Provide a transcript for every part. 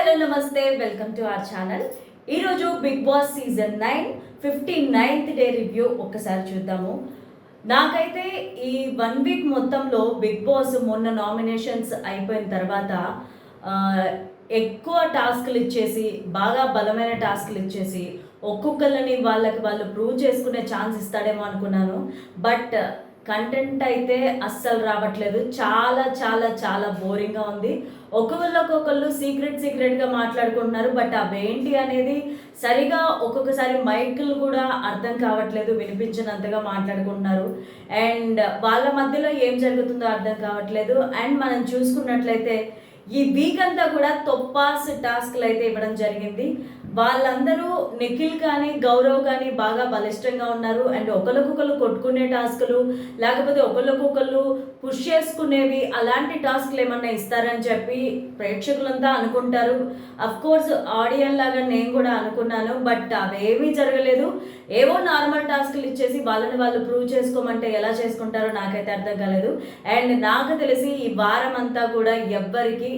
Hello నమస్తే. Welcome to our channel ఈరోజు Bigg Boss season nine fifty ninth day review ఒక్కసారి చూద్దాము. నాకైతే ఈ వన్ వీక్ మొత్తంలో బిగ్ బాస్ మొన్న నామినేషన్స్ అయిపోయిన తర్వాత ఎక్కువ టాస్క్లు ఇచ్చేసి బాగా బలమైన టాస్క్లు ఇచ్చేసి ఒక్కొక్కళ్ళని వాళ్ళకి వాళ్ళు ప్రూవ్ చేసుకునే ఛాన్స్ ఇస్తాడేమో అనుకున్నాను. బట్ కంటెంట్ అయితే అస్సలు రావట్లేదు. చాలా చాలా చాలా బోరింగ్గా ఉంది. ఒక్కొక్కళ్ళొక్కొక్కళ్ళు సీక్రెట్ సీక్రెట్గా మాట్లాడుకుంటున్నారు. బట్ అవేంటి అనేది సరిగా ఒక్కొక్కసారి మైకులు కూడా అర్థం కావట్లేదు. వినిపించినంతగా మాట్లాడుకుంటున్నారు. అండ్ వాళ్ళ మధ్యలో ఏం జరుగుతుందో అర్థం కావట్లేదు. అండ్ మనం చూసుకున్నట్లయితే ఈ వీక్ అంతా కూడా తొప్పాస్ టాస్క్లు అయితే ఇవ్వడం జరిగింది. వాళ్ళందరూ నిఖిల్ కానీ గౌరవ్ కానీ బాగా బలిష్టంగా ఉన్నారు. అండ్ ఒకరికొకరు కొట్టుకునే టాస్కులు లేకపోతే ఒకరికొకరు పుష్ చేసుకునేవి అలాంటి టాస్క్లు ఏమన్నా ఇస్తారని చెప్పి ప్రేక్షకులంతా అనుకుంటారు. అఫ్ కోర్స్ ఆడియన్ లాగా నేను కూడా అనుకున్నాను బట్ అవేమీ జరగలేదు. ఏవో నార్మల్ టాస్క్లు ఇచ్చేసి వాళ్ళని వాళ్ళు ప్రూవ్ చేసుకోమంటే ఎలా చేసుకుంటారో నాకైతే అర్థం కాలేదు. అండ్ నాకు తెలిసి ఈ వారం అంతా కూడా ఎవ్వరికి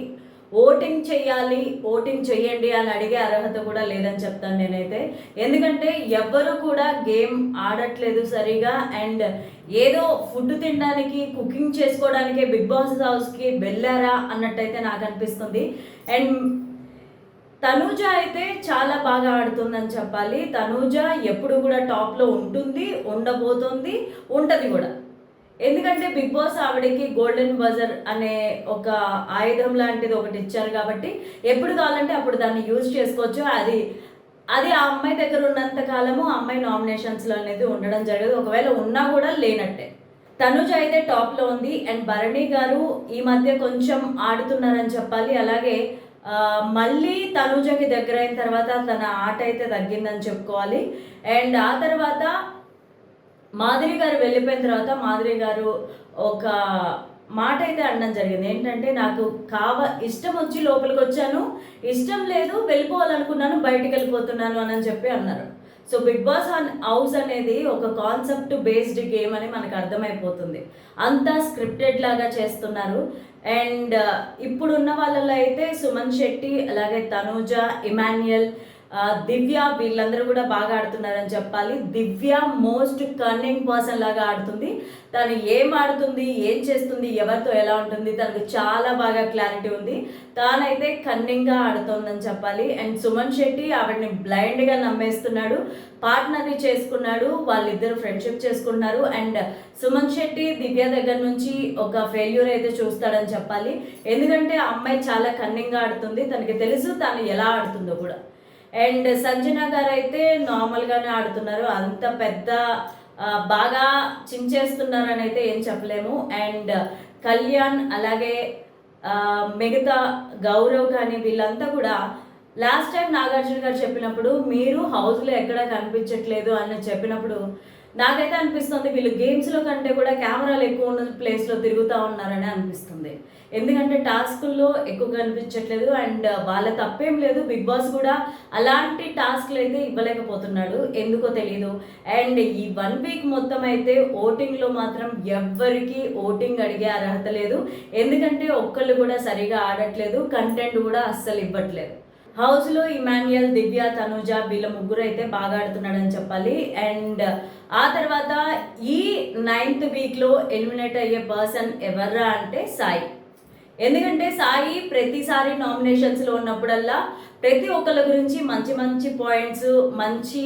ఓటింగ్ చేయాలి ఓటింగ్ చేయండి అని అడిగే అర్హత కూడా లేదని చెప్తాను నేనైతే. ఎందుకంటే ఎవ్వరు కూడా గేమ్ ఆడట్లేదు సరిగా. అండ్ ఏదో ఫుడ్ తినడానికి కుకింగ్ చేసుకోవడానికే బిగ్ బాస్ హౌస్కి వెళ్ళారా అన్నట్టయితే నాకు అనిపిస్తుంది. అండ్ తనూజ అయితే చాలా బాగా ఆడుతుందని చెప్పాలి. తనూజ ఎప్పుడు కూడా టాప్లో ఉంటుంది ఉండబోతుంది ఉంటుంది కూడా. ఎందుకంటే బిగ్ బాస్ ఆవిడకి గోల్డెన్ బజర్ అనే ఒక ఆయుధం లాంటిది ఒకటి ఇచ్చారు కాబట్టి ఎప్పుడు కావాలంటే అప్పుడు దాన్ని యూజ్ చేసుకోవచ్చు. అది అది ఆ అమ్మాయి దగ్గర ఉన్నంత కాలము ఆ అమ్మాయి నామినేషన్స్లో అనేది ఉండడం జరగదు. ఒకవేళ ఉన్నా కూడా లేనట్టే. తనుజ అయితే టాప్లో ఉంది. అండ్ భరణి గారు ఈ మధ్య కొంచెం ఆడుతున్నారని చెప్పాలి. అలాగే మళ్ళీ తనుజకి దగ్గర అయిన తర్వాత తన ఆట అయితే తగ్గిందని చెప్పుకోవాలి. అండ్ ఆ తర్వాత మాధురి గారు వెళ్ళిపోయిన తర్వాత మాధురి గారు ఒక మాట అయితే అనడం జరిగింది. ఏంటంటే నాకు కావ ఇష్టం వచ్చి లోపలికి వచ్చాను. ఇష్టం లేదు వెళ్ళిపోవాలనుకున్నాను బయటికి వెళ్ళిపోతున్నాను అని చెప్పి అన్నారు. So Bigg Boss on house అనేది ఒక కాన్సెప్ట్ బేస్డ్ గేమ్ అని మనకు అర్థమైపోతుంది. అంతా స్క్రిప్టెడ్ లాగా చేస్తున్నారు. అండ్ ఇప్పుడున్న వాళ్ళలో అయితే సుమన్ శెట్టి అలాగే తనూజ ఇమాన్యుయల్ దివ్య వీళ్ళందరూ కూడా బాగా ఆడుతున్నారని చెప్పాలి. దివ్య మోస్ట్ కన్నింగ్ పర్సన్ లాగా ఆడుతుంది. తను ఏం ఆడుతుంది ఏం చేస్తుంది ఎవరితో ఎలా ఉంటుంది తనకు చాలా బాగా క్లారిటీ ఉంది. తానైతే కన్నింగ్గా ఆడుతోందని చెప్పాలి. అండ్ సుమన్ శెట్టి ఆవిడని బ్లైండ్గా నమ్మేస్తున్నాడు. పార్ట్నర్ని చేసుకున్నాడు. వాళ్ళిద్దరు ఫ్రెండ్షిప్ చేసుకున్నారు అండ్ సుమన్ శెట్టి దివ్య దగ్గర నుంచి ఒక ఫెయిల్యూర్ అయితే చూస్తాడని చెప్పాలి. ఎందుకంటే ఆ అమ్మాయి చాలా కన్నింగ్గా ఆడుతుంది. తనకి తెలుసు తాను ఎలా ఆడుతుందో కూడా. అండ్ సంజన గారు అయితే నార్మల్గానే ఆడుతున్నారు. అంత పెద్ద బాగా బాగా చించేస్తున్నారని అయితే ఏం చెప్పలేము. అండ్ కళ్యాణ్ అలాగే మిగతా గౌరవ్ కానీ వీళ్ళంతా కూడా లాస్ట్ టైం నాగార్జున గారు చెప్పినప్పుడు మీరు హౌస్లో ఎక్కడ కనిపించట్లేదు అని చెప్పినప్పుడు నాకైతే అనిపిస్తుంది వీళ్ళు గేమ్స్లో కంటే కూడా కెమెరాలు ఎక్కువ ఉన్న ప్లేస్లో తిరుగుతూ ఉన్నారని అనిపిస్తుంది. ఎందుకంటే టాస్కుల్లో ఎక్కువ కనిపించట్లేదు అండ్ uh, వాళ్ళ తప్పేం లేదు. బిగ్ బాస్ కూడా అలాంటి టాస్క్లు అయితే ఇవ్వలేకపోతున్నాడు. ఎందుకో తెలియదు అండ్ ఈ వన్ వీక్ మొత్తం అయితే ఓటింగ్లో మాత్రం ఎవ్వరికి ఓటింగ్ అడిగే అర్హత లేదు. ఎందుకంటే ఒక్కళ్ళు కూడా సరిగా ఆడట్లేదు. కంటెంట్ కూడా అస్సలు ఇవ్వట్లేదు. హౌస్లో ఇమాన్యుయల్ దివ్య తనుజ వీళ్ళ ముగ్గురు అయితే బాగా ఆడుతున్నాడని చెప్పాలి. అండ్ ఆ తర్వాత ఈ నైన్త్ వీక్లో ఎలిమినేట్ అయ్యే పర్సన్ ఎవర్రా అంటే సాయి. ఎందుకంటే సాయి ప్రతిసారి నామినేషన్స్లో ఉన్నప్పుడల్లా ప్రతి ఒక్కళ్ళ గురించి మంచి మంచి పాయింట్స్ మంచి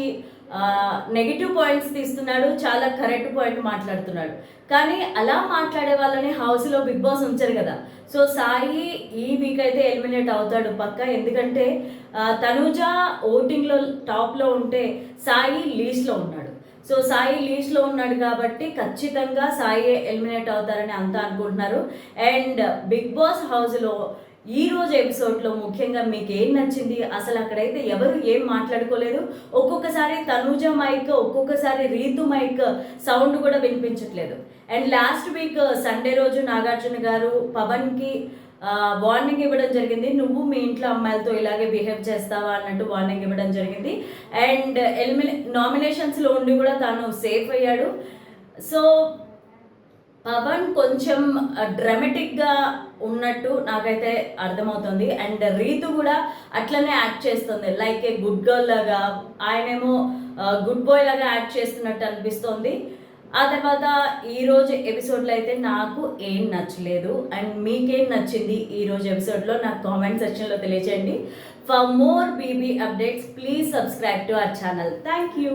నెగిటివ్ పాయింట్స్ తీస్తున్నాడు చాలా కరెక్ట్ పాయింట్ మాట్లాడుతున్నాడు. కానీ అలా మాట్లాడే వాళ్ళని హౌస్లో బిగ్ బాస్ ఉంచారు కదా. సో సాయి ఈ వీక్ అయితే ఎలిమినేట్ అవుతాడు పక్క. ఎందుకంటే ఆ, తనుజ ఓటింగ్లో టాప్లో ఉంటే సాయి లీస్ట్లో ఉన్నాడు. సో సాయి లీస్ట్లో ఉన్నాడు కాబట్టి ఖచ్చితంగా సాయి ఎలిమినేట్ అవుతారని అంతా అనుకుంటున్నారు. అండ్ బిగ్ బాస్ హౌస్లో ఈ రోజు ఎపిసోడ్లో ముఖ్యంగా మీకు ఏం నచ్చింది? అసలు అక్కడైతే ఎవరు ఏం మాట్లాడుకోలేదు. ఒక్కొక్కసారి తనూజ మైక్ ఒక్కొక్కసారి రీతు మైక్ సౌండ్ కూడా వినిపించట్లేదు. అండ్ లాస్ట్ వీక్ సండే రోజు నాగార్జున గారు పవన్కి uh, వార్నింగ్ ఇవ్వడం జరిగింది. నువ్వు మీ ఇంట్లో అమ్మాయిలతో ఇలాగే బిహేవ్ చేస్తావా? అన్నట్టు వార్నింగ్ ఇవ్వడం జరిగింది. అండ్ ఎలిమినే నామినేషన్స్లో ఉండి కూడా తాను సేఫ్ అయ్యాడు. సో పవన్ కొంచెం డ్రామెటిక్గా ఉన్నట్టు నాకైతే అర్థమవుతుంది. అండ్ రీతు కూడా అట్లనే యాక్ట్ చేస్తుంది. లైక్ ఏ గుడ్ గర్ల్ లాగా ఆయనేమో గుడ్ బాయ్ లాగా యాక్ట్ చేస్తున్నట్టు అనిపిస్తుంది. ఆ తర్వాత ఈరోజు ఎపిసోడ్లో అయితే నాకు ఏం నచ్చలేదు. అండ్ మీకేం నచ్చింది ఈరోజు ఎపిసోడ్లో? నాకు కామెంట్ సెక్షన్లో తెలియచేయండి. For more BB updates please subscribe to our channel thank you